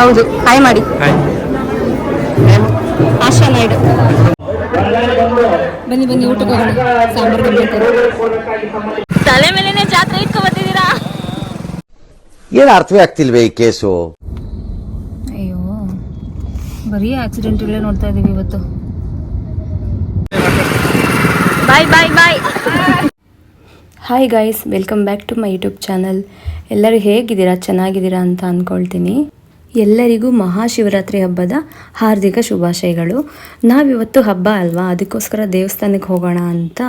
ಹೌದು ಹಾಯ್ ಮಾಡಿ. ಆಶಾ ನಾಯ್ಡು. ಬನ್ನಿ ಬನ್ನಿ ಊಟಕ್ಕೆ ಹೋಗೋಣ. ಸಾಂಬಾರ್ ತಲೆ ಮೇಲೆನೆ ಜಾತ್ರೆ ಇಟ್ಕೊ ಬಂದಿದ್ದೀರಾ? ಏನು ಅರ್ಥವೇ ಆಗ್ತಿಲ್ವೇ ಈ ಕೇಸು? ಅಯ್ಯೋ ಬರೀ ಆಕ್ಸಿಡೆಂಟ್ಗಳೇ ನೋಡ್ತಾ ಇದೀವಿ ಇವತ್ತು. Bye bye bye. Hi guys welcome back to my YouTube channel ಎಲ್ಲರೂ ಹೇಗಿದ್ದೀರಾ? ಚೆನ್ನಾಗಿದ್ದೀರಾ ಅಂತ ಅಂದ್ಕೊಳ್ತೀನಿ ಎಲ್ಲರಿಗೂ ಮಹಾಶಿವರಾತ್ರಿ ಹಬ್ಬದ ಹಾರ್ದಿಕ ಶುಭಾಶಯಗಳು. ನಾವಿವತ್ತು ಹಬ್ಬ ಅಲ್ವಾ? ಅದಕ್ಕೋಸ್ಕರ ದೇವಸ್ಥಾನಕ್ಕೆ ಹೋಗೋಣ ಅಂತ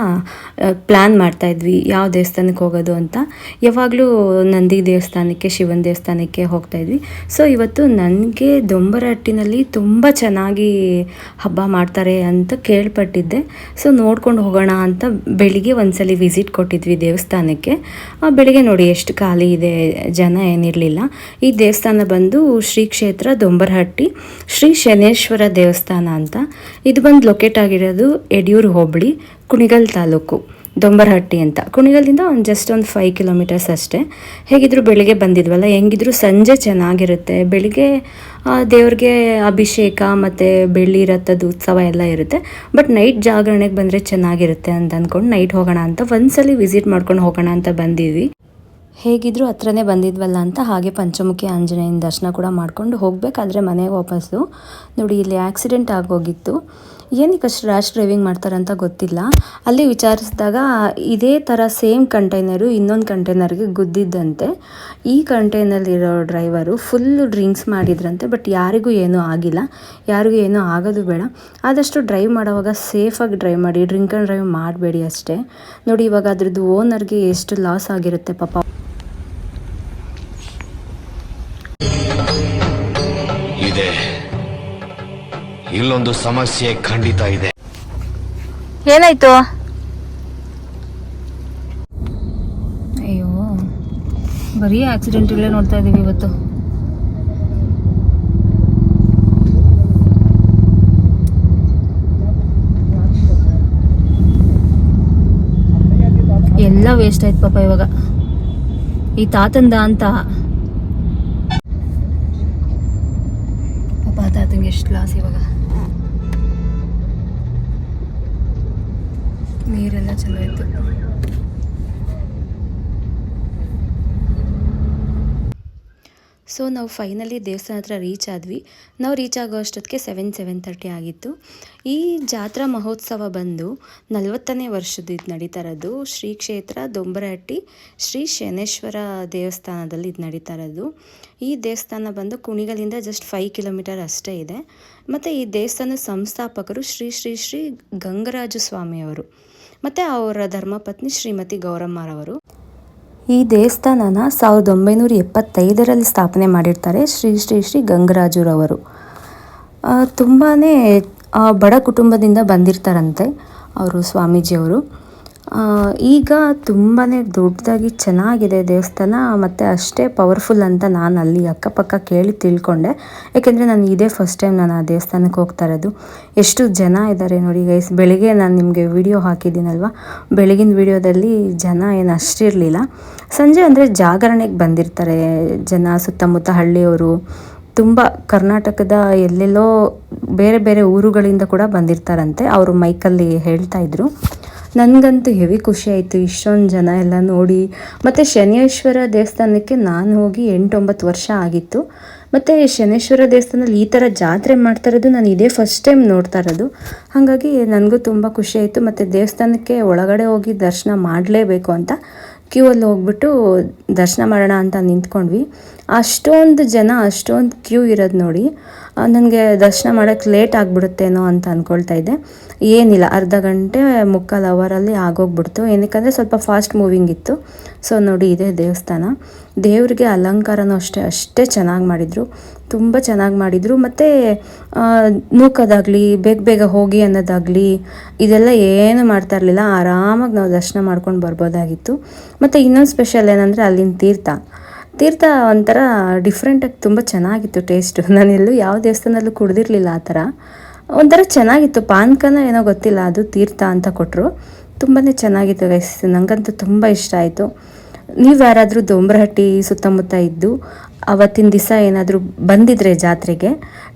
ಪ್ಲ್ಯಾನ್ ಮಾಡ್ತಾ ಇದ್ವಿ. ಯಾವ ದೇವಸ್ಥಾನಕ್ಕೆ ಹೋಗೋದು ಅಂತ. ಯಾವಾಗಲೂ ನಂದಿ ದೇವಸ್ಥಾನಕ್ಕೆ, ಶಿವನ ದೇವಸ್ಥಾನಕ್ಕೆ ಹೋಗ್ತಾ ಇದ್ವಿ. ಸೊ ಇವತ್ತು ನನಗೆ ದೊಂಬರಟ್ಟಿನಲ್ಲಿ ತುಂಬ ಚೆನ್ನಾಗಿ ಹಬ್ಬ ಮಾಡ್ತಾರೆ ಅಂತ ಕೇಳ್ಪಟ್ಟಿದ್ದೆ. ಸೊ ನೋಡ್ಕೊಂಡು ಹೋಗೋಣ ಅಂತ ಬೆಳಿಗ್ಗೆ ಒಂದ್ಸಲಿ ವಿಸಿಟ್ ಕೊಟ್ಟಿದ್ವಿ ದೇವಸ್ಥಾನಕ್ಕೆ. ಬೆಳಿಗ್ಗೆ ನೋಡಿ ಎಷ್ಟು ಖಾಲಿ ಇದೆ, ಜನ ಏನಿರಲಿಲ್ಲ. ಈ ದೇವಸ್ಥಾನ ಬಂದು ಶ್ರೀ ಕ್ಷೇತ್ರ ದೊಂಬರಹಟ್ಟಿ, ಶ್ರೀ ಶನೇಶ್ವರ ದೇವಸ್ಥಾನ ಅಂತ. ಇದು ಬಂದು ಲೊಕೇಟ್ ಆಗಿರೋದು ಯಡಿಯೂರು ಹೋಬಳಿ, ಕುಣಿಗಲ್ ತಾಲೂಕು, ದೊಂಬರಹಟ್ಟಿ ಅಂತ. ಕುಣಿಗಲ್ದಿಂದ ಒಂದು ಜಸ್ಟ್ ಒಂದು ಫೈವ್ ಕಿಲೋಮೀಟರ್ಸ್ ಅಷ್ಟೇ. ಹೇಗಿದ್ರು ಬೆಳಿಗ್ಗೆ ಬಂದಿದ್ವಲ್ಲ, ಹೆಂಗಿದ್ರು ಸಂಜೆ ಚೆನ್ನಾಗಿರುತ್ತೆ. ಬೆಳಿಗ್ಗೆ ದೇವ್ರಿಗೆ ಅಭಿಷೇಕ ಮತ್ತು ಬೆಳ್ಳಿ ರಥದ ಉತ್ಸವ ಎಲ್ಲ ಇರುತ್ತೆ. ಬಟ್ ನೈಟ್ ಜಾಗರಣೆಗೆ ಬಂದರೆ ಚೆನ್ನಾಗಿರುತ್ತೆ ಅಂತ ಅಂದ್ಕೊಂಡು ನೈಟ್ ಹೋಗೋಣ ಅಂತ. ಒಂದ್ಸಲಿ ವಿಸಿಟ್ ಮಾಡ್ಕೊಂಡು ಹೋಗೋಣ ಅಂತ ಬಂದಿದ್ವಿ. ಹೇಗಿದ್ರು ಹತ್ರನೇ ಬಂದಿದ್ವಲ್ಲ ಅಂತ ಹಾಗೆ ಪಂಚಮುಖಿ ಆಂಜನೇಯನ ದರ್ಶನ ಕೂಡ ಮಾಡ್ಕೊಂಡು ಹೋಗಬೇಕಾದ್ರೆ ಮನೆಗೆ ವಾಪಸ್ಸು. ನೋಡಿ, ಇಲ್ಲಿ ಆಕ್ಸಿಡೆಂಟ್ ಆಗೋಗಿತ್ತು. ಏನಕ್ಕೆ ಅಷ್ಟು ರ್ಯಾಶ್ ಡ್ರೈವಿಂಗ್ ಮಾಡ್ತಾರೆ ಅಂತ ಗೊತ್ತಿಲ್ಲ. ಅಲ್ಲಿ ವಿಚಾರಿಸಿದಾಗ ಇದೇ ಥರ ಸೇಮ್ ಕಂಟೈನರು ಇನ್ನೊಂದು ಕಂಟೈನರ್ಗೆ ಗುದ್ದಿದ್ದಂತೆ. ಈ ಕಂಟೈನಲ್ಲಿರೋ ಡ್ರೈವರು ಫುಲ್ಲು ಡ್ರಿಂಕ್ಸ್ ಮಾಡಿದ್ರಂತೆ ಬಟ್ ಯಾರಿಗೂ ಏನೂ ಆಗಿಲ್ಲ. ಯಾರಿಗೂ ಏನೂ ಆಗೋದು ಬೇಡ. ಆದಷ್ಟು ಡ್ರೈವ್ ಮಾಡೋವಾಗ ಸೇಫಾಗಿ ಡ್ರೈವ್ ಮಾಡಿ ಡ್ರಿಂಕ್ ಆ್ಯಂಡ್ ಡ್ರೈವ್ ಮಾಡಬೇಡಿ ಅಷ್ಟೇ. ನೋಡಿ, ಇವಾಗ ಅದ್ರದ್ದು ಓನರ್ಗೆ ಎಷ್ಟು ಲಾಸ್ ಆಗಿರುತ್ತೆ ಪಾಪ. ಇದೆ. ಇಲ್ಲೊಂದು ಸಮಸ್ಯೆ ಖಂಡಿತ ಇದೆ. ಏನಾಯ್ತು? ಅಯ್ಯೋ ಬರೀ ಆಕ್ಸಿಡೆಂಟ್ಗಳೇ ನೋಡ್ತಾ ಇದೀವಿ ಇವತ್ತು. ಎಲ್ಲ ವೇಸ್ಟ್ ಆಯ್ತು ಪಾಪ ಇವಾಗ. ಈ ತಾತಂದ ಅಂತ ಚಲೋ ಸೊ ನಾವು ಫೈನಲಿ ದೇವಸ್ಥಾನ ಹತ್ರ ರೀಚ್ ಆದ್ವಿ. ನಾವು ರೀಚ್ ಆಗೋ ಅಷ್ಟೊತ್ತಿಗೆ ಸೆವೆನ್ ಸೆವೆನ್ ತರ್ಟಿ ಆಗಿತ್ತು. ಈ ಜಾತ್ರಾ ಮಹೋತ್ಸವ ಬಂದು ನಲವತ್ತನೇ ವರ್ಷದ ಇದು ನಡೀತಾ ಇರೋದು. ಶ್ರೀ ಕ್ಷೇತ್ರ ದೊಂಬರಹಟ್ಟಿ, ಶ್ರೀ ಶನೇಶ್ವರ ದೇವಸ್ಥಾನದಲ್ಲಿ ಇದು ನಡೀತಾ ಇರೋದು. ಈ ದೇವಸ್ಥಾನ ಬಂದು ಕುಣಿಗಲಿಂದ ಜಸ್ಟ್ ಫೈವ್ ಕಿಲೋಮೀಟರ್ ಅಷ್ಟೇ ಇದೆ. ಮತ್ತು ಈ ದೇವಸ್ಥಾನದ ಸಂಸ್ಥಾಪಕರು ಶ್ರೀ ಶ್ರೀ ಶ್ರೀ ಗಂಗರಾಜು ಸ್ವಾಮಿಯವರು ಮತ್ತು ಅವರ ಧರ್ಮಪತ್ನಿ ಶ್ರೀಮತಿ ಗೌರಮ್ಮರವರು ಈ ದೇವಸ್ಥಾನನ ಸಾವಿರದ ಒಂಬೈನೂರ ಎಪ್ಪತ್ತೈದರಲ್ಲಿ ಸ್ಥಾಪನೆ ಮಾಡಿರ್ತಾರೆ ಶ್ರೀ ಶ್ರೀ ಶ್ರೀ ಗಂಗರಾಜುರವರು ತುಂಬಾ ಬಡ ಕುಟುಂಬದಿಂದ ಬಂದಿರ್ತಾರಂತೆ ಅವರು ಸ್ವಾಮೀಜಿಯವರು. ಈಗ ತುಂಬಾ ದೊಡ್ಡದಾಗಿ ಚೆನ್ನಾಗಿದೆ ದೇವಸ್ಥಾನ, ಮತ್ತು ಅಷ್ಟೇ ಪವರ್ಫುಲ್ ಅಂತ ನಾನು ಅಲ್ಲಿ ಅಕ್ಕಪಕ್ಕ ಕೇಳಿ ತಿಳ್ಕೊಂಡೆ. ಯಾಕೆಂದರೆ ನಾನು ಇದೇ ಫಸ್ಟ್ ಟೈಮ್ ನಾನು ಆ ದೇವಸ್ಥಾನಕ್ಕೆ ಹೋಗ್ತಾ ಇರೋದು. ಎಷ್ಟು ಜನ ಇದ್ದಾರೆ ನೋಡಿ ಗೈಸ್ ಬೆಳಿಗ್ಗೆ ನಾನು ನಿಮಗೆ ವಿಡಿಯೋ ಹಾಕಿದ್ದೀನಲ್ವ? ಬೆಳಗಿನ ವಿಡಿಯೋದಲ್ಲಿ ಜನ ಏನು ಅಷ್ಟಿರಲಿಲ್ಲ. ಸಂಜೆ ಅಂದರೆ ಜಾಗರಣೆಗೆ ಬಂದಿರ್ತಾರೆ ಜನ, ಸುತ್ತಮುತ್ತ ಹಳ್ಳಿಯವರು. ತುಂಬ ಕರ್ನಾಟಕದ ಎಲ್ಲೆಲ್ಲೋ ಬೇರೆ ಬೇರೆ ಊರುಗಳಿಂದ ಕೂಡ ಬಂದಿರ್ತಾರಂತೆ. ಅವರು ಮೈಕಲ್ಲಿ ಹೇಳ್ತಾ ಇದ್ರು. ನನಗಂತೂ ಹೆವಿ ಖುಷಿ ಆಯಿತು. ಇಷ್ಟೊಂದು ಜನ ಎಲ್ಲ ನೋಡಿ. ಮತ್ತು ಶನೇಶ್ವರ ದೇವಸ್ಥಾನಕ್ಕೆ ನಾನು ಹೋಗಿ ಎಂಟೊಂಬತ್ತು ವರ್ಷ ಆಗಿತ್ತು. ಮತ್ತು ಶನೇಶ್ವರ ದೇವಸ್ಥಾನದಲ್ಲಿ ಈ ಥರ ಜಾತ್ರೆ ಮಾಡ್ತಾ ಇರೋದು ನಾನು ಇದೇ ಫಸ್ಟ್ ಟೈಮ್ ನೋಡ್ತಾ ಇರೋದು. ಹಾಗಾಗಿ ನನಗೂ ತುಂಬ ಖುಷಿ ಆಯಿತು. ಮತ್ತು ದೇವಸ್ಥಾನಕ್ಕೆ ಒಳಗಡೆ ಹೋಗಿ ದರ್ಶನ ಮಾಡಲೇಬೇಕು ಅಂತ ಕ್ಯೂ ಅಲ್ಲಿ ಹೋಗ್ಬಿಟ್ಟು ದರ್ಶನ ಮಾಡೋಣ ಅಂತ ನಿಂತ್ಕೊಂಡ್ವಿ. ಅಷ್ಟೊಂದು ಜನ, ಅಷ್ಟೊಂದು ಕ್ಯೂ ಇರೋದು ನೋಡಿ. ನನಗೆ ದರ್ಶನ ಮಾಡೋಕ್ಕೆ ಲೇಟ್ ಆಗಿಬಿಡುತ್ತೇನೋ ಅಂತ ಅಂದ್ಕೊಳ್ತಾ ಇದ್ದೆ. ಏನಿಲ್ಲ, ಅರ್ಧ ಗಂಟೆ ಮುಕ್ಕಾಲು ಅವರಲ್ಲಿ ಆಗೋಗ್ಬಿಡ್ತು. ಏನಕ್ಕಂದರೆ ಸ್ವಲ್ಪ ಫಾಸ್ಟ್ ಮೂವಿಂಗ್ ಇತ್ತು. ಸೊ ನೋಡಿ ಇದೇ ದೇವಸ್ಥಾನ. ದೇವರಿಗೆ ಅಲಂಕಾರನೂ ಅಷ್ಟೇ ಅಷ್ಟೇ ಚೆನ್ನಾಗಿ ಮಾಡಿದರು. ತುಂಬ ಚೆನ್ನಾಗಿ ಮಾಡಿದರು. ಮತ್ತು ನೂಕೋದಾಗಲಿ, ಬೇಗ ಬೇಗ ಹೋಗಿ ಅನ್ನೋದಾಗಲಿ, ಇದೆಲ್ಲ ಏನು ಮಾಡ್ತಾ ಇರಲಿಲ್ಲ. ಆರಾಮಾಗಿ ನಾವು ದರ್ಶನ ಮಾಡ್ಕೊಂಡು ಬರ್ಬೋದಾಗಿತ್ತು. ಮತ್ತು ಇನ್ನೊಂದು ಸ್ಪೆಷಲ್ ಏನಂದರೆ ಅಲ್ಲಿನ ತೀರ್ಥ. ತೀರ್ಥ ಒಂಥರ ಡಿಫ್ರೆಂಟಾಗಿ ತುಂಬ ಚೆನ್ನಾಗಿತ್ತು ಟೇಸ್ಟು ನಾನು ಎಲ್ಲೂ ಯಾವ ದೇವಸ್ಥಾನದಲ್ಲೂ ಕುಡ್ದಿರಲಿಲ್ಲ ಆ ಥರ. ಒಂಥರ ಚೆನ್ನಾಗಿತ್ತು. ಪಾನ್ಕನ ಏನೋ ಗೊತ್ತಿಲ್ಲ, ಅದು ತೀರ್ಥ ಅಂತ ಕೊಟ್ಟರು ತುಂಬಾ ಚೆನ್ನಾಗಿತ್ತು ಗೈಸ್ ನನಗಂತೂ ತುಂಬ ಇಷ್ಟ ಆಯಿತು. ನೀವು ಯಾರಾದರೂ ದೊಂಬ್ರಹಟ್ಟಿ ಸುತ್ತಮುತ್ತ ಇದ್ದು, ಅವತ್ತಿನ ದಿವಸ ಏನಾದರೂ ಬಂದಿದ್ರೆ ಜಾತ್ರೆಗೆ,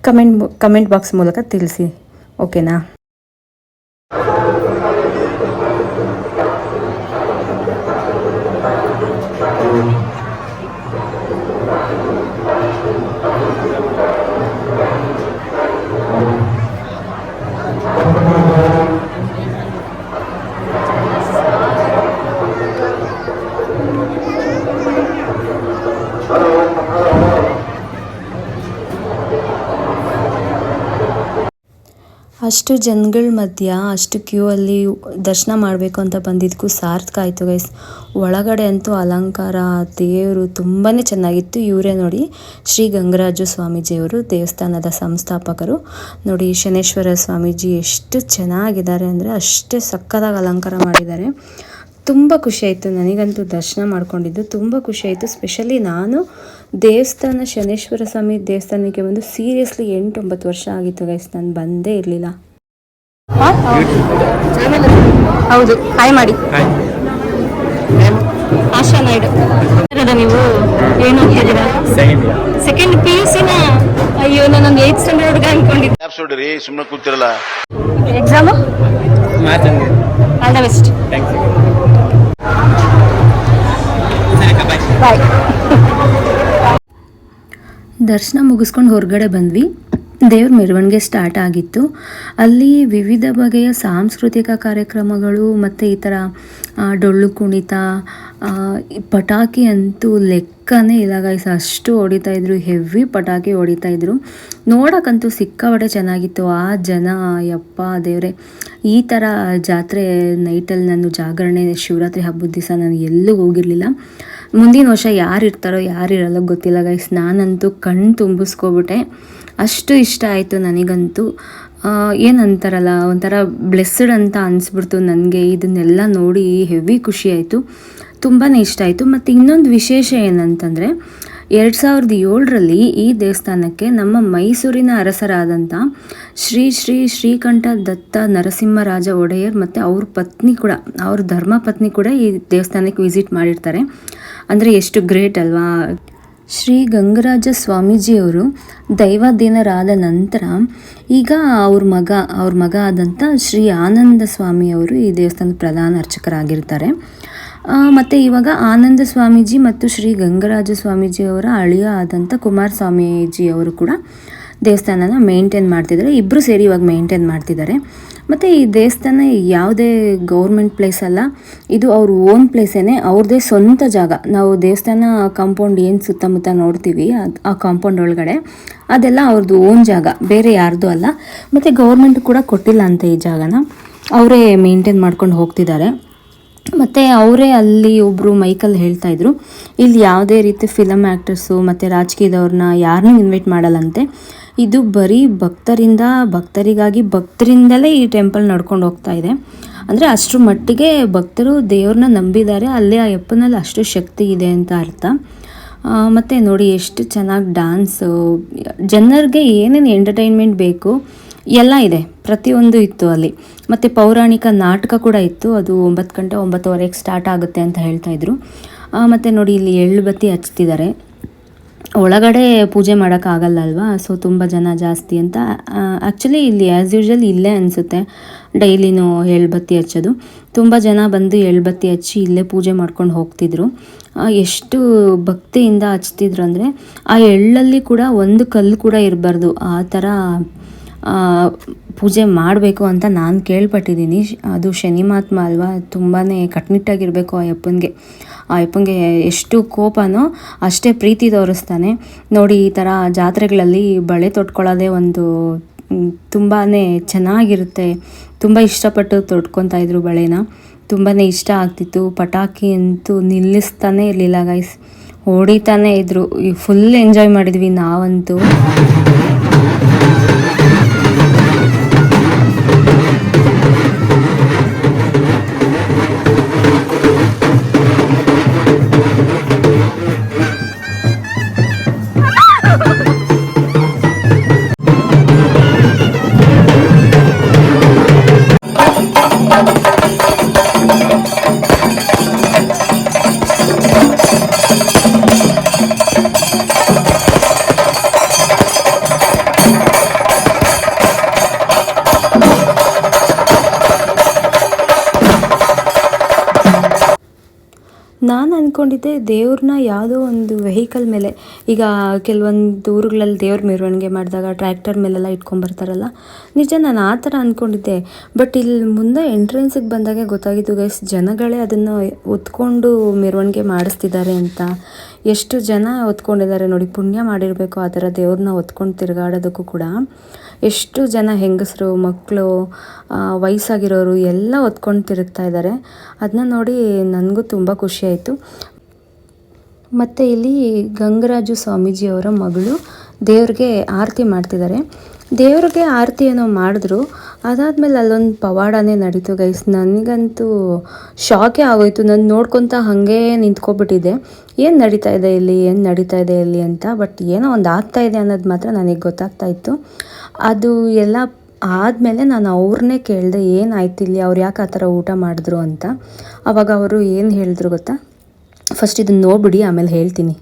ಕಮೆಂಟ್ ಕಮೆಂಟ್ ಬಾಕ್ಸ್ ಮೂಲಕ ತಿಳಿಸಿ. ಓಕೆನಾ ಅಷ್ಟು ಜನಗಳ ಮಧ್ಯ ಅಷ್ಟು ಕ್ಯೂ ಅಲ್ಲಿ ದರ್ಶನ ಮಾಡಬೇಕು ಅಂತ ಬಂದಿದ್ದಕ್ಕೂ ಸಾರ್ಥಕ ಆಯಿತು ಗೈಸ್. ಒಳಗಡೆ ಅಂತೂ ಅಲಂಕಾರ, ದೇವರು ತುಂಬಾ ಚೆನ್ನಾಗಿತ್ತು. ಇವರೇ ನೋಡಿ ಶ್ರೀ ಗಂಗರಾಜು ಸ್ವಾಮೀಜಿಯವರು ದೇವಸ್ಥಾನದ ಸಂಸ್ಥಾಪಕರು. ನೋಡಿ ಶನೇಶ್ವರ ಸ್ವಾಮೀಜಿ ಎಷ್ಟು ಚೆನ್ನಾಗಿದ್ದಾರೆ ಅಂದರೆ ಅಷ್ಟೇ ಸಕ್ಕತ್ತಾಗಿ ಅಲಂಕಾರ ಮಾಡಿದ್ದಾರೆ. ತುಂಬ ಖುಷಿಯಾಯಿತು ನನಗಂತೂ ದರ್ಶನ ಮಾಡ್ಕೊಂಡಿದ್ದು ತುಂಬ ಖುಷಿಯಾಯಿತು ಸ್ಪೆಷಲಿ ನಾನು ದೇವಸ್ಥಾನ ಶನೇಶ್ವರ ಸ್ವಾಮಿ ದೇವಸ್ಥಾನಕ್ಕೆ ಬಂದು ಸೀರಿಯಸ್ಲಿ ಎಂಟು ಒಂಬತ್ತು ವರ್ಷ ಆಗಿತ್ತು ಗೈಸ್ ನಾನು ಬಂದೇ ಇರಲಿಲ್ಲ. ಹೌದು ಹಾಯ್ ಮಾಡಿ. ಆಶಾ ನಾಯ್ಡು ನೀವು? ಏನು ಓದ್ತಿದ್ದೀರಾ ಸೆಕೆಂಡ್ ಪಿ ಯು ಸಿನ ಅಯ್ಯೋ ನಾನೊಂದು ಏತ್ ಸ್ಟ್ಯಾಂಡರ್ಡ್ಗೆ ಅನ್ಕೊಂಡಿದ್ದೆ. ಆಪ್ಸ್ ನೋಡ್ರಿ ಸುಮ್ಮನೆ ಕೂತಿರಲ್ಲ. Exam all the best bye ದರ್ಶನ ಮುಗಿಸ್ಕೊಂಡು ಹೊರಗಡೆ ಬಂದ್ವಿ. ದೇವ್ರ ಮೆರವಣಿಗೆ ಸ್ಟಾರ್ಟ್ ಆಗಿತ್ತು. ಅಲ್ಲಿ ವಿವಿಧ ಬಗೆಯ ಸಾಂಸ್ಕೃತಿಕ ಕಾರ್ಯಕ್ರಮಗಳು ಮತ್ತು ಈ ಥರ ಡೊಳ್ಳು ಕುಣಿತ ಪಟಾಕಿ ಅಂತೂ ಲೆಕ್ಕನೇ ಇಲ್ಲ ಗೈಸ್ ಅಷ್ಟು ಹೊಡಿತಾ ಇದ್ರು ಹೆವಿ ಪಟಾಕಿ ಹೊಡಿತಾ ಇದ್ರು. ನೋಡೋಕ್ಕಂತೂ ಸಿಕ್ಕಾಪಟ್ಟೆ ಚೆನ್ನಾಗಿತ್ತು. ಆ ಜನ ಯಪ್ಪ ದೇವರೇ, ಈ ಥರ ಜಾತ್ರೆ ನೈಟಲ್ಲಿ ನಾನು ಜಾಗರಣೆ, ಶಿವರಾತ್ರಿ ಹಬ್ಬದ ದಿವಸ ನಾನು ಎಲ್ಲೂ ಹೋಗಿರಲಿಲ್ಲ. ಮುಂದಿನ ವರ್ಷ ಯಾರು ಇರ್ತಾರೋ ಯಾರು ಇರಲ್ಲ ಗೊತ್ತಿಲ್ಲ ಗೈಸ್ ನಾನಂತೂ ಕಣ್ಣು ತುಂಬಿಸ್ಕೊಬಿಟ್ಟೆ. ಅಷ್ಟು ಇಷ್ಟ ಆಯಿತು ನನಗಂತೂ. ಏನಂತಾರಲ್ಲ, ಒಂಥರ ಬ್ಲೆಸ್ಸಡ್ ಅಂತ ಅನಿಸ್ಬಿಡ್ತು ನನಗೆ. ಇದನ್ನೆಲ್ಲ ನೋಡಿ ಹೆವಿ ಖುಷಿ ಆಯಿತು. ತುಂಬಾ ಇಷ್ಟ ಆಯಿತು. ಮತ್ತು ಇನ್ನೊಂದು ವಿಶೇಷ ಏನಂತಂದರೆ, ಎರಡು ಸಾವಿರದ ಏಳರಲ್ಲಿ ಈ ದೇವಸ್ಥಾನಕ್ಕೆ ನಮ್ಮ ಮೈಸೂರಿನ ಅರಸರಾದಂಥ ಶ್ರೀ ಶ್ರೀ ಶ್ರೀಕಂಠ ದತ್ತ ನರಸಿಂಹರಾಜ ಒಡೆಯರ್ ಮತ್ತು ಅವ್ರ ಪತ್ನಿ ಕೂಡ, ಅವ್ರ ಧರ್ಮ ಪತ್ನಿ ಕೂಡ ಈ ದೇವಸ್ಥಾನಕ್ಕೆ ವಿಸಿಟ್ ಮಾಡಿರ್ತಾರೆ. ಅಂದರೆ ಎಷ್ಟು ಗ್ರೇಟ್ ಅಲ್ವಾ? ಶ್ರೀ ಗಂಗರಾಜ ಸ್ವಾಮೀಜಿಯವರು ದೈವಾಧೀನರಾದ ನಂತರ ಈಗ ಅವ್ರ ಮಗ ಅವ್ರ ಮಗ ಆದಂಥ ಶ್ರೀ ಆನಂದ ಸ್ವಾಮಿಯವರು ಈ ದೇವಸ್ಥಾನದ ಪ್ರಧಾನ ಅರ್ಚಕರಾಗಿರ್ತಾರೆ. ಮತ್ತು ಇವಾಗ ಆನಂದ ಸ್ವಾಮೀಜಿ ಮತ್ತು ಶ್ರೀ ಗಂಗರಾಜ ಸ್ವಾಮೀಜಿಯವರ ಅಳಿಯ ಆದಂಥ ಕುಮಾರ ಸ್ವಾಮೀಜಿಯವರು ಕೂಡ ದೇವಸ್ಥಾನನ ಮೇಂಟೈನ್ ಮಾಡ್ತಿದ್ದಾರೆ. ಇಬ್ಬರು ಸೇರಿ ಇವಾಗ ಮೇಂಟೈನ್ ಮಾಡ್ತಿದ್ದಾರೆ. ಮತ್ತು ಈ ದೇವಸ್ಥಾನ ಯಾವುದೇ ಗೌರ್ಮೆಂಟ್ ಪ್ಲೇಸ್ ಅಲ್ಲ, ಇದು ಅವ್ರ ಓನ್ ಪ್ಲೇಸೇ ಅವ್ರದ್ದೇ ಸ್ವಂತ ಜಾಗ. ನಾವು ದೇವಸ್ಥಾನ ಕಾಂಪೌಂಡ್ ಏನು ಸುತ್ತಮುತ್ತ ನೋಡ್ತೀವಿ, ಅದು ಆ ಕಾಂಪೌಂಡ್ ಒಳಗಡೆ, ಅದೆಲ್ಲ ಅವ್ರದ್ದು ಓನ್ ಜಾಗ, ಬೇರೆ ಯಾರ್ದು ಅಲ್ಲ. ಮತ್ತು ಗೌರ್ಮೆಂಟ್ ಕೂಡ ಕೊಟ್ಟಿಲ್ಲ ಅಂತ ಈ ಜಾಗನ. ಅವರೇ ಮೇಂಟೈನ್ ಮಾಡ್ಕೊಂಡು ಹೋಗ್ತಿದ್ದಾರೆ. ಮತ್ತು ಅವರೇ ಅಲ್ಲಿ ಒಬ್ಬರು ಮೈಕಲ್ಲಿ ಹೇಳ್ತಾಯಿದ್ರು ಇಲ್ಲಿ ಯಾವುದೇ ರೀತಿ ಫಿಲಮ್ ಆ್ಯಕ್ಟರ್ಸು ಮತ್ತು ರಾಜಕೀಯದವ್ರನ್ನ ಯಾರನ್ನೂ ಇನ್ವೈಟ್ ಮಾಡಲ್ಲಂತೆ. ಇದು ಬರೀ ಭಕ್ತರಿಂದ, ಭಕ್ತರಿಗಾಗಿ ಭಕ್ತರಿಂದಲೇ ಈ ಟೆಂಪಲ್ ನಡ್ಕೊಂಡು ಹೋಗ್ತಾ ಇದೆ. ಅಂದರೆ ಅಷ್ಟರ ಮಟ್ಟಿಗೆ ಭಕ್ತರು ದೇವ್ರನ್ನ ನಂಬಿದ್ದಾರೆ, ಅಲ್ಲಿ ಆ ಯಪ್ಪನಲ್ಲಿ ಅಷ್ಟು ಶಕ್ತಿ ಇದೆ ಅಂತ ಅರ್ಥ. ಮತ್ತು ನೋಡಿ ಎಷ್ಟು ಚೆನ್ನಾಗಿ ಡ್ಯಾನ್ಸು ಜನರಿಗೆ ಏನೇನು ಎಂಟರ್ಟೈನ್ಮೆಂಟ್ ಬೇಕು, ಎಲ್ಲ ಇದೆ. ಪ್ರತಿಯೊಂದು ಇತ್ತು ಅಲ್ಲಿ. ಮತ್ತು ಪೌರಾಣಿಕ ನಾಟಕ ಕೂಡ ಇತ್ತು, ಅದು ಒಂಬತ್ತು ಗಂಟೆ ಒಂಬತ್ತುವರೆಗೆ ಸ್ಟಾರ್ಟ್ ಆಗುತ್ತೆ ಅಂತ ಹೇಳ್ತಾ ಇದ್ರು. ಮತ್ತು ನೋಡಿ ಇಲ್ಲಿ ಎಳ್ಳು ಬತ್ತಿ ಹಚ್ತಿದ್ದಾರೆ. ಒಳಗಡೆ ಪೂಜೆ ಮಾಡೋಕ್ಕಾಗಲ್ಲ ಅಲ್ವಾ ಸೊ ತುಂಬ ಜನ ಜಾಸ್ತಿ ಅಂತ ಆ್ಯಕ್ಚುಲಿ ಇಲ್ಲಿ ಆ್ಯಸ್ ಯೂಶ್ವಲ್ ಇಲ್ಲೇ ಅನಿಸುತ್ತೆ. ಡೈಲಿನೂ ಎಳ್ಬತ್ತಿ ಹಚ್ಚೋದು. ತುಂಬ ಜನ ಬಂದು ಎಳ್ಬತ್ತಿ ಹಚ್ಚಿ ಇಲ್ಲೇ ಪೂಜೆ ಮಾಡ್ಕೊಂಡು ಹೋಗ್ತಿದ್ರು. ಎಷ್ಟು ಭಕ್ತಿಯಿಂದ ಹಚ್ತಿದ್ರು ಅಂದರೆ, ಆ ಎಳ್ಳಲ್ಲಿ ಕೂಡ ಒಂದು ಕಲ್ಲು ಕೂಡ ಇರಬಾರ್ದು. ಆ ಥರ ಪೂಜೆ ಮಾಡಬೇಕು ಅಂತ ನಾನು ಕೇಳ್ಪಟ್ಟಿದ್ದೀನಿ. ಅದು ಅದು ಶನಿಮಾತ್ಮ ಅಲ್ವಾ? ತುಂಬಾ ಕಟ್ಟುನಿಟ್ಟಾಗಿರಬೇಕು ಆ ಯಪ್ಪನಿಗೆ ಆ ಯಪ್ಪನಿಗೆ ಎಷ್ಟು ಕೋಪನೋ ಅಷ್ಟೇ ಪ್ರೀತಿ ತೋರಿಸ್ತಾನೆ. ನೋಡಿ, ಈ ಥರ ಜಾತ್ರೆಗಳಲ್ಲಿ ಬಳೆ ತೊಟ್ಕೊಳ್ಳೋದೇ ಒಂದು ತುಂಬಾ ಚೆನ್ನಾಗಿರುತ್ತೆ. ತುಂಬ ಇಷ್ಟಪಟ್ಟು ತೊಟ್ಕೊತಾ ಇದ್ರು ಬಳೆನ. ತುಂಬಾ ಇಷ್ಟ ಆಗ್ತಿತ್ತು. ಪಟಾಕಿ ಅಂತೂ ನಿಲ್ಲಿಸ್ತಾನೆ ಇರಲಿಲ್ಲ ಗೈಸ್ ಹೊಡಿತಾನೆ ಇದ್ರು. ಫುಲ್ ಎಂಜಾಯ್ ಮಾಡಿದ್ವಿ ನಾವಂತೂ. ಅಂದ್ಕೊಂಡಿದ್ದೆ ದೇವ್ರನ್ನ ಯಾವುದೋ ಒಂದು ವೆಹಿಕಲ್ ಮೇಲೆ, ಈಗ ಕೆಲವೊಂದು ಊರುಗಳಲ್ಲಿ ದೇವ್ರ ಮೆರವಣಿಗೆ ಮಾಡಿದಾಗ ಟ್ರ್ಯಾಕ್ಟರ್ ಮೇಲೆಲ್ಲ ಇಟ್ಕೊಂಬರ್ತಾರಲ್ಲ ನಿಜ ನಾನು ಆ ಥರ ಅಂದ್ಕೊಂಡಿದ್ದೆ ಬಟ್ ಇಲ್ಲಿ ಮುಂದೆ ಎಂಟ್ರೆನ್ಸಿಗೆ ಬಂದಾಗ ಗೊತ್ತಾಗಿದ್ದು ಗೈಸ್ ಜನಗಳೇ ಅದನ್ನು ಒತ್ಕೊಂಡು ಮೆರವಣಿಗೆ ಮಾಡಿಸ್ತಿದ್ದಾರೆ ಅಂತ. ಎಷ್ಟು ಜನ ಒತ್ಕೊಂಡಿದ್ದಾರೆ ನೋಡಿ, ಪುಣ್ಯ ಮಾಡಿರಬೇಕು ಆ ಥರ ದೇವ್ರನ್ನ ಒತ್ಕೊಂಡು ತಿರುಗಾಡೋದಕ್ಕೂ ಕೂಡ. ಎಷ್ಟು ಜನ ಹೆಂಗಸರು ಮಕ್ಕಳು ವಯಸ್ಸಾಗಿರೋರು ಎಲ್ಲ ಹೊತ್ಕೊಂಡು ತಿರುಗ್ತಾ ಇದ್ದಾರೆ. ಅದನ್ನ ನೋಡಿ ನನಗೂ ತುಂಬ ಖುಷಿಯಾಯಿತು ಮತ್ತು ಇಲ್ಲಿ ಗಂಗರಾಜು ಸ್ವಾಮೀಜಿಯವರ ಮಗಳು ದೇವ್ರಿಗೆ ಆರತಿ ಮಾಡ್ತಿದ್ದಾರೆ. ದೇವ್ರಿಗೆ ಏನೋ ಮಾಡಿದ್ರು. ಅದಾದಮೇಲೆ ಅಲ್ಲೊಂದು ಪವಾಡನೇ ನಡೀತು ಗೈಸ್ ನನಗಂತೂ ಶಾಕೇ ಆಗೋಯ್ತು. ನಾನು ನೋಡ್ಕೊತ ಹಾಗೆ ನಿಂತ್ಕೊಬಿಟ್ಟಿದ್ದೆ. ಏನು ನಡೀತಾ ಇದೆ ಇಲ್ಲಿ? ಏನು ನಡೀತಾ ಇದೆ ಇಲ್ಲಿ ಅಂತ? ಬಟ್ ಏನೋ ಒಂದು ಆಗ್ತಾ ಇದೆ ಅನ್ನೋದು ಮಾತ್ರ ನನಗೆ ಗೊತ್ತಾಗ್ತಾ ಇತ್ತು. ಅದು ಎಲ್ಲ ಆದಮೇಲೆ ನಾನು ಅವ್ರನ್ನೇ ಕೇಳಿದೆ ಏನಾಯ್ತು ಇಲ್ಲಿ? ಅವ್ರು ಯಾಕೆ ಆ ಥರ ಊಟ ಮಾಡಿದ್ರು? ಅಂತ. ಅವಾಗ ಅವರು ಏನು ಹೇಳಿದ್ರು ಗೊತ್ತಾ? ಫಸ್ಟ್ ಇದನ್ನು ನೋಡ್ಬಿಡಿ, ಆಮೇಲೆ ಹೇಳ್ತೀನಿ.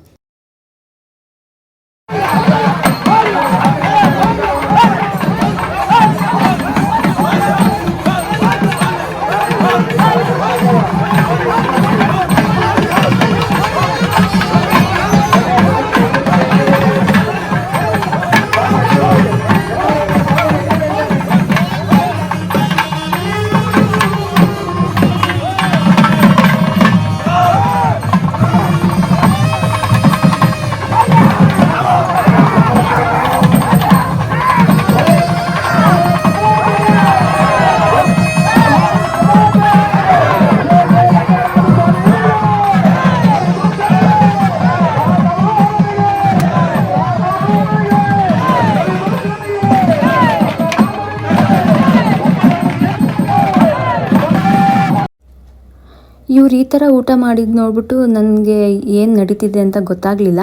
ಈ ಥರ ಊಟ ಮಾಡಿದ್ದು ನೋಡ್ಬಿಟ್ಟು ನನಗೆ ಏನು ನಡೀತಿದೆ ಅಂತ ಗೊತ್ತಾಗಲಿಲ್ಲ.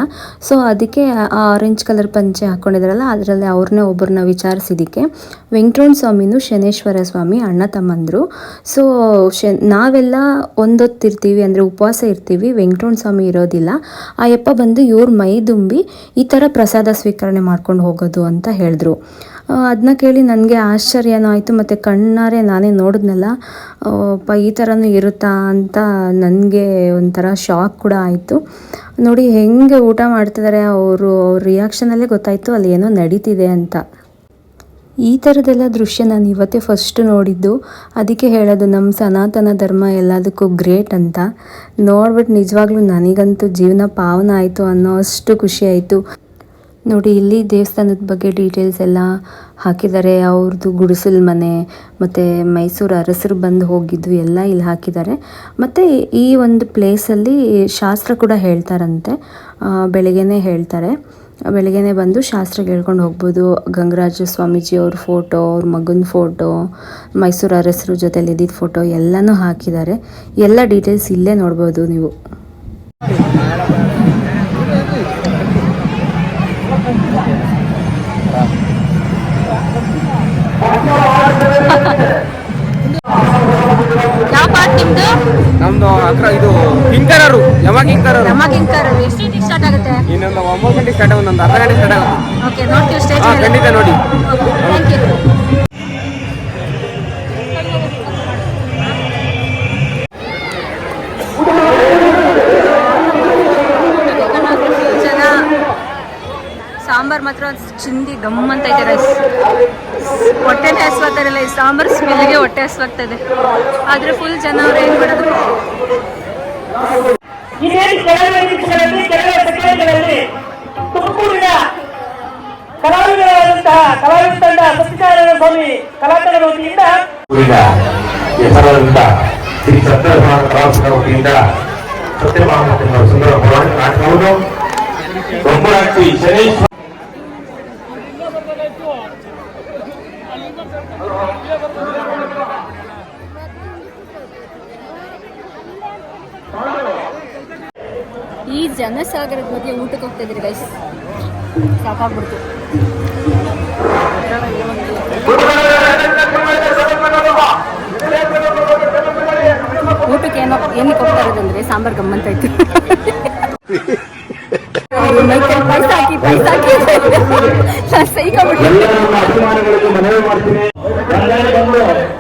ಸೊ ಅದಕ್ಕೆ ಆ ಆರೆಂಜ್ ಕಲರ್ ಪಂಚೆ ಹಾಕ್ಕೊಂಡಿದ್ರಲ್ಲ ಅದರಲ್ಲಿ ಅವ್ರನ್ನೇ ಒಬ್ಬರನ್ನ ವಿಚಾರಿಸಿದ್ದಕ್ಕೆ ವೆಂಕಟರಮಣ ಸ್ವಾಮಿನೂ ಶನೇಶ್ವರ ಸ್ವಾಮಿ ಅಣ್ಣ ತಮ್ಮಂದರು. ಸೊ ಶ, ನಾವೆಲ್ಲ ಒಂದೊತ್ತಿರ್ತೀವಿ, ಅಂದರೆ ಉಪವಾಸ ಇರ್ತೀವಿ, ವೆಂಕಟರಮಣ ಸ್ವಾಮಿ ಇರೋದಿಲ್ಲ. ಆ ಯಪ್ಪ ಬಂದು ಇವ್ರ ಮೈ ದುಂಬಿ ಈ ಥರ ಪ್ರಸಾದ ಸ್ವೀಕರಣೆ ಮಾಡ್ಕೊಂಡು ಹೋಗೋದು ಅಂತ ಹೇಳಿದ್ರು. ಅದನ್ನ ಕೇಳಿ ನನಗೆ ಆಶ್ಚರ್ಯನೂ ಆಯಿತು, ಮತ್ತು ಕಣ್ಣಾರೆ ನಾನೇ ನೋಡಿದ್ನಲ್ಲ. ಅಪ್ಪ ಈ ಥರನೂ ಇರುತ್ತಾ ಅಂತ ನನಗೆ ಒಂಥರ ಶಾಕ್ ಕೂಡ ಆಯಿತು. ನೋಡಿ, ಹೆಂಗೆ ಊಟ ಮಾಡ್ತಿದ್ದಾರೆ ಅವರು, ಅವ್ರ ರಿಯಾಕ್ಷನಲ್ಲೇ ಗೊತ್ತಾಯಿತು, ಅಲ್ಲಿ ಏನೋ ನಡೀತಿದೆ ಅಂತ. ಈ ಥರದ್ದೆಲ್ಲ ದೃಶ್ಯ ನಾನು ಇವತ್ತೇ ಫಸ್ಟ್ ನೋಡಿದ್ದು. ಅದಕ್ಕೆ ಹೇಳೋದು ನಮ್ಮ ಸನಾತನ ಧರ್ಮ ಎಲ್ಲದಕ್ಕೂ ಗ್ರೇಟ್ ಅಂತ. ನೋಡ್ಬಿಟ್ಟು ನಿಜವಾಗ್ಲೂ ನನಗಂತೂ ಜೀವನ ಪಾವನ ಆಯಿತು ಅನ್ನೋ ಅಷ್ಟು ಖುಷಿ ಆಯಿತು. ನೋಡಿ, ಇಲ್ಲಿ ದೇವಸ್ಥಾನದ ಬಗ್ಗೆ ಡೀಟೇಲ್ಸ್ ಎಲ್ಲ ಹಾಕಿದ್ದಾರೆ. ಅವ್ರದ್ದು ಗುಡಿಸಲ್ ಮನೆ, ಮತ್ತು ಮೈಸೂರು ಅರಸರು ಬಂದು ಹೋಗಿದ್ದು ಎಲ್ಲ ಇಲ್ಲಿ ಹಾಕಿದ್ದಾರೆ. ಮತ್ತು ಈ ಒಂದು ಪ್ಲೇಸಲ್ಲಿ ಶಾಸ್ತ್ರ ಕೂಡ ಹೇಳ್ತಾರಂತೆ. ಬೆಳಗ್ಗೆನೇ ಹೇಳ್ತಾರೆ. ಬೆಳಗ್ಗೆನೇ ಬಂದು ಶಾಸ್ತ್ರ ಕೇಳ್ಕೊಂಡು ಹೋಗ್ಬೋದು. ಗಂಗರಾಜ ಸ್ವಾಮೀಜಿ ಅವ್ರ ಫೋಟೋ ಅವ್ರ ಮಗನ ಫೋಟೋ ಮೈಸೂರು ಅರಸರು ಜೊತೆಲಿ ಇದ್ದಿದ್ದ ಫೋಟೋ ಎಲ್ಲನೂ ಹಾಕಿದ್ದಾರೆ. ಎಲ್ಲ ಡೀಟೇಲ್ಸ್ ಇಲ್ಲೇ ನೋಡ್ಬೋದು ನೀವು. ಕಿಂಕರರು ಯಮ ಕಿಂಕರರು ನಮ್ಮ ಕಿಂಕರ್ ಎಷ್ಟು ಗಂಟೆಗೆ ಸ್ಟಾರ್ಟ್ ಆಗುತ್ತೆ? ಇನ್ನೊಂದು ಒಂಬತ್ತು ಗಂಟೆ ಸ್ಟಾರ್ಟ್ ಒಂದೊಂದು ಅರ್ಧ ಗಂಟೆ ಸ್ಟಾರ್ಟ್ ಆಗುತ್ತೆ ಓಕೆ ನೋಡ್ತೀವಿ ಸ್ಟೇಜ್ ಖಂಡಿತ ನೋಡಿ. ಥ್ಯಾಂಕ್ ಯು ಜನ ಸಾಂಬಾರ್ ಮಾತ್ರ ಚಿಂದಿ ಗಮ್ ಅಂತ ಇದೆ ರೈಸ್ ಹೊಟ್ಟೆನೇ ಹಸ್ವಾಗ್ತಾರಿಲ್ಲ ಈ ಸಾಂಬಾರ್ ಸ್ಮೆಲ್ಗೆ ಹೊಟ್ಟೆ ಹಸ್ವಾಗ್ತದೆ ಆದ್ರೆ ಫುಲ್ ಜನ ಅವ್ರು ಏನ್ ಮಾಡೋದು? ಇದೇನು ಕೆಳಗೆ ವೇದಿಕೆಗಳಲ್ಲಿ ಕೆಳಗೆ ಸೆಕೆಂಡ್ಗಳಲ್ಲಿ ತುಮಕೂರಿನ ಕಲಾವಿದರಾದಂತಹ ಕಲಾವಿದ ತಂಡ ಸತ್ಯನಾರಾಯಣ ಸ್ವಾಮಿ ಕಲಾತಂಡದ ವತಿಯಿಂದ ಹೆಸರಾದಂತ ಶ್ರೀ ಸತ್ಯಭಾಮ ಕಲಾವಿದರ ವತಿಯಿಂದ ಸತ್ಯಭಾಮ ಸುಂದರ ಪುರಾಣ ನಾಟಕವನ್ನು. ಶನೇಶ್ವರ ಈ ಜನಸಾಗರದ ಮಧ್ಯೆ ಊಟಕ್ಕೆ ಹೋಗ್ತಾ ಇದ್ರಿ ಗೈಸ್ ಸಾಕಾಗ್ಬಿಡ್ತು. ಊಟಕ್ಕೆ ಏನೋ ಏನಕ್ಕೆ ಹೋಗ್ತಾ ಇರೋದಂದ್ರೆ ಸಾಂಬಾರ್ ಗಮ್ಮಂತ ಇತ್ತು.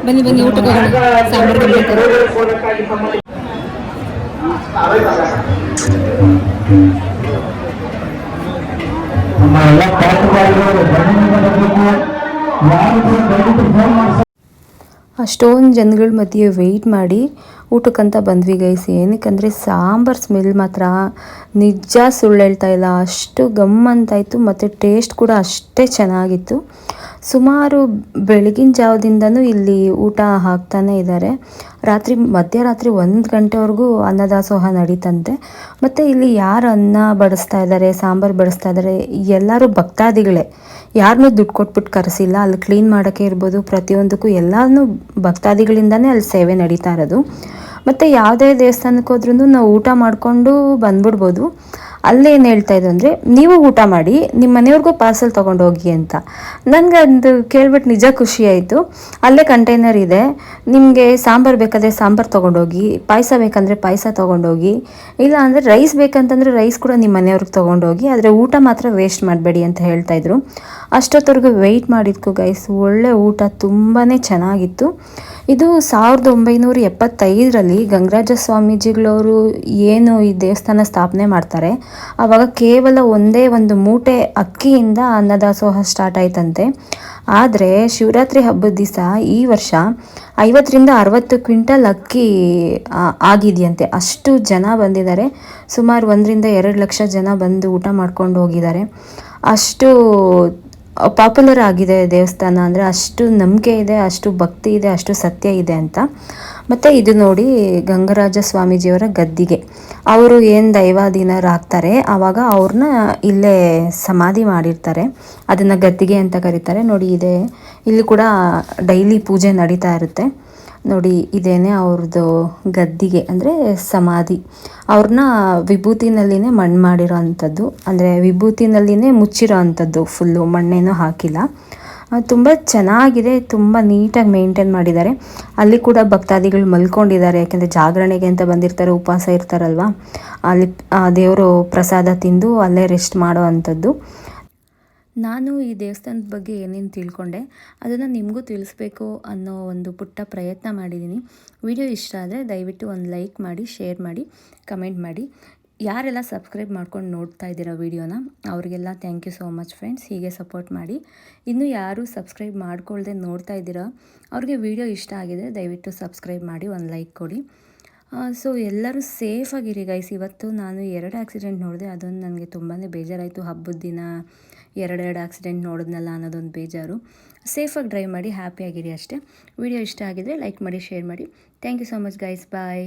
ಬನ್ನಿ ಬನ್ನಿ, ಊಟಕ್ಕೆ ಸಾಂಬಾರ್ ಗಮ್ಮಂತ ಅಷ್ಟೊಂದು ಜನಗಳ ಮಧ್ಯೆ ವೆಯ್ಟ್ ಮಾಡಿ ಊಟಕ್ಕಂತ ಬಂದ್ವಿ ಗೈಸ್ ಏನಕ್ಕಂದರೆ ಸಾಂಬಾರ್ ಸ್ಮೆಲ್ ಮಾತ್ರ ನಿಜ ಸುಳ್ಳು ಹೇಳ್ತಾ ಇಲ್ಲ. ಅಷ್ಟು ಗಮ್ ಇತ್ತು ಮತ್ತು ಟೇಸ್ಟ್ ಕೂಡ ಅಷ್ಟೇ ಚೆನ್ನಾಗಿತ್ತು. ಸುಮಾರು ಬೆಳಗಿನ ಜಾವದಿಂದನೂ ಇಲ್ಲಿ ಊಟ ಹಾಕ್ತಾನೆ ಇದ್ದಾರೆ ರಾತ್ರಿ, ಮಧ್ಯರಾತ್ರಿ ಒಂದು ಗಂಟೆವರೆಗೂ ಅನ್ನದಾಸೋಹ ನಡೀತಂತೆ. ಮತ್ತು ಇಲ್ಲಿ ಯಾರು ಅನ್ನ ಬಡಿಸ್ತಾ ಇದ್ದಾರೆ ಸಾಂಬಾರು ಬಡಿಸ್ತಾ ಇದ್ದಾರೆ ಎಲ್ಲರೂ ಭಕ್ತಾದಿಗಳೇ. ಯಾರನ್ನೂ ದುಡ್ಡು ಕೊಟ್ಬಿಟ್ಟು ಕರೆಸಿಲ್ಲ, ಅಲ್ಲಿ ಕ್ಲೀನ್ ಮಾಡೋಕ್ಕೆ ಇರ್ಬೋದು. ಪ್ರತಿಯೊಂದಕ್ಕೂ ಎಲ್ಲನೂ ಭಕ್ತಾದಿಗಳಿಂದನೇ ಅಲ್ಲಿ ಸೇವೆ ನಡೀತಾ ಇರೋದು. ಮತ್ತು ಯಾವುದೇ ದೇವಸ್ಥಾನಕ್ಕೆ ಹೋದ್ರೂ ನಾವು ಊಟ ಮಾಡಿಕೊಂಡು ಬಂದ್ಬಿಡ್ಬೋದು. ಅಲ್ಲೇನು ಹೇಳ್ತಾ ಇದ್ರು ಅಂದರೆ, ನೀವು ಊಟ ಮಾಡಿ ನಿಮ್ಮ ಮನೆಯವ್ರಿಗೂ ಪಾರ್ಸೆಲ್ ತೊಗೊಂಡು ಹೋಗಿ ಅಂತ. ನನಗೆ ಅದು ಕೇಳ್ಬಿಟ್ಟು ನಿಜ ಖುಷಿ ಆಯಿತು. ಅಲ್ಲೇ ಕಂಟೈನರ್ ಇದೆ. ನಿಮಗೆ ಸಾಂಬಾರು ಬೇಕಾದರೆ ಸಾಂಬಾರು ತೊಗೊಂಡೋಗಿ ಪಾಯಸ ಬೇಕಂದರೆ ಪಾಯಸ ತೊಗೊಂಡೋಗಿ ಇಲ್ಲ ಅಂದರೆ ರೈಸ್ ಬೇಕಂತಂದರೆ ರೈಸ್ ಕೂಡ ನಿಮ್ಮ ಮನೆಯವ್ರಿಗೆ ತೊಗೊಂಡೋಗಿ ಆದರೆ ಊಟ ಮಾತ್ರ ವೇಸ್ಟ್ ಮಾಡಬೇಡಿ ಅಂತ ಹೇಳ್ತಾಯಿದ್ರು ಅಷ್ಟೊತ್ತವರೆಗೂ ವೆಯ್ಟ್ ಮಾಡಿದ್ಕು ಗೈಸ್ ಒಳ್ಳೆ ಊಟ ತುಂಬಾ ಚೆನ್ನಾಗಿತ್ತು. ಇದು ಸಾವಿರದ ಒಂಬೈನೂರ ಎಪ್ಪತ್ತೈದರಲ್ಲಿ ಗಂಗರಾಜ ಸ್ವಾಮೀಜಿಗಳವರು ಏನು ಈ ದೇವಸ್ಥಾನ ಸ್ಥಾಪನೆ ಮಾಡ್ತಾರೆ ಆವಾಗ ಕೇವಲ ಒಂದೇ ಒಂದು ಮೂಟೆ ಅಕ್ಕಿಯಿಂದ ಅನ್ನದಾಸೋಹ ಸ್ಟಾರ್ಟ್ ಆಯ್ತಂತೆ. ಆದರೆ ಶಿವರಾತ್ರಿ ಹಬ್ಬದ ದಿವಸ ಈ ವರ್ಷ ಐವತ್ತರಿಂದ ಅರವತ್ತು ಕ್ವಿಂಟಲ್ ಅಕ್ಕಿ ಆಗಿದೆಯಂತೆ. ಅಷ್ಟು ಜನ ಬಂದಿದ್ದಾರೆ. ಸುಮಾರು ಒಂದರಿಂದ ಎರಡು ಲಕ್ಷ ಜನ ಬಂದು ಊಟ ಮಾಡ್ಕೊಂಡು ಹೋಗಿದ್ದಾರೆ. ಅಷ್ಟು ಪಾಪ್ಯುಲರ್ ಆಗಿದೆ ದೇವಸ್ಥಾನ ಅಂದರೆ ಅಷ್ಟು ನಂಬಿಕೆ ಇದೆ, ಅಷ್ಟು ಭಕ್ತಿ ಇದೆ, ಅಷ್ಟು ಸತ್ಯ ಇದೆ ಅಂತ. ಮತ್ತು ಇದು ನೋಡಿ ಗಂಗರಾಜ ಸ್ವಾಮೀಜಿಯವರ ಗದ್ದಿಗೆ. ಅವರು ಏನು ದೈವಾಧೀನರಾಗ್ತಾರೆ ಆವಾಗ ಅವ್ರನ್ನ ಇಲ್ಲೇ ಸಮಾಧಿ ಮಾಡಿರ್ತಾರೆ. ಅದನ್ನು ಗದ್ದಿಗೆ ಅಂತ ಕರೀತಾರೆ. ನೋಡಿ ಇದೆ, ಇಲ್ಲಿ ಕೂಡ ಡೈಲಿ ಪೂಜೆ ನಡೀತಾ ಇರುತ್ತೆ. ನೋಡಿ, ಇದೇನೆ ಅವ್ರದ್ದು ಗದ್ದಿಗೆ, ಅಂದರೆ ಸಮಾಧಿ. ಅವ್ರನ್ನ ವಿಭೂತಿನಲ್ಲಿನೇ ಮಣ್ಣು ಮಾಡಿರೋ ಅಂಥದ್ದು, ಅಂದರೆ ವಿಭೂತಿನಲ್ಲಿನೇ ಮುಚ್ಚಿರೋ ಅಂಥದ್ದು ಫುಲ್ಲು, ಮಣ್ಣೇನೂ ಹಾಕಿಲ್ಲ. ತುಂಬ ಚೆನ್ನಾಗಿದೆ, ತುಂಬ ನೀಟಾಗಿ ಮೇಂಟೈನ್ ಮಾಡಿದ್ದಾರೆ. ಅಲ್ಲಿ ಕೂಡ ಭಕ್ತಾದಿಗಳು ಮಲ್ಕೊಂಡಿದ್ದಾರೆ, ಯಾಕೆಂದರೆ ಜಾಗರಣೆಗೆ ಅಂತ ಬಂದಿರ್ತಾರೆ, ಉಪವಾಸ ಇರ್ತಾರಲ್ವ. ಅಲ್ಲಿ ದೇವರು ಪ್ರಸಾದ ತಿಂದು ಅಲ್ಲೇ ರೆಸ್ಟ್ ಮಾಡೋ ಅಂಥದ್ದು. ನಾನು ಈ ದೇವಸ್ಥಾನದ ಬಗ್ಗೆ ಏನೇನು ತಿಳ್ಕೊಂಡೆ, ಅದನ್ನು ನಿಮಗೂ ತಿಳಿಸ್ಬೇಕು ಅನ್ನೋ ಒಂದು ಪುಟ್ಟ ಪ್ರಯತ್ನ ಮಾಡಿದ್ದೀನಿ. ವಿಡಿಯೋ ಇಷ್ಟ ಆದರೆ ದಯವಿಟ್ಟು ಒಂದು ಲೈಕ್ ಮಾಡಿ, ಶೇರ್ ಮಾಡಿ, ಕಮೆಂಟ್ ಮಾಡಿ. ಯಾರೆಲ್ಲ ಸಬ್ಸ್ಕ್ರೈಬ್ ಮಾಡ್ಕೊಂಡು ನೋಡ್ತಾ ಇದ್ದೀರಾ ವಿಡಿಯೋನ, ಅವರಿಗೆಲ್ಲ thank you so much friends, ಹೀಗೆ ಸಪೋರ್ಟ್ ಮಾಡಿ. ಇನ್ನೂ ಯಾರು ಸಬ್ಸ್ಕ್ರೈಬ್ ಮಾಡ್ಕೊಳ್ಳದೆ ನೋಡ್ತಾ ಇದ್ದೀರಾ, ಅವ್ರಿಗೆ ವಿಡಿಯೋ ಇಷ್ಟ ಆಗಿದೆ ದಯವಿಟ್ಟು ಸಬ್ಸ್ಕ್ರೈಬ್ ಮಾಡಿ, ಒಂದು ಲೈಕ್ ಕೊಡಿ. ಸೊ ಎಲ್ಲರೂ ಸೇಫಾಗಿರಿ ಗೈಸ್. ಇವತ್ತು ನಾನು ಎರಡು ಆಕ್ಸಿಡೆಂಟ್ ನೋಡಿದೆ, ಅದೊಂದು ನನಗೆ ತುಂಬಾ ಬೇಜಾರಾಯಿತು. ಹಬ್ಬದ ದಿನ ಎರಡೆರಡು ಆಕ್ಸಿಡೆಂಟ್ ನೋಡಿದ್ನಲ್ಲ ಅನ್ನೋದೊಂದು ಬೇಜಾರು. ಸೇಫಾಗಿ ಡ್ರೈವ್ ಮಾಡಿ ಹ್ಯಾಪಿಯಾಗಿರಿ ಅಷ್ಟೇ. ವಿಡಿಯೋ ಇಷ್ಟ ಆಗಿದರೆ ಲೈಕ್ ಮಾಡಿ ಶೇರ್ ಮಾಡಿ. Thank you so much guys bye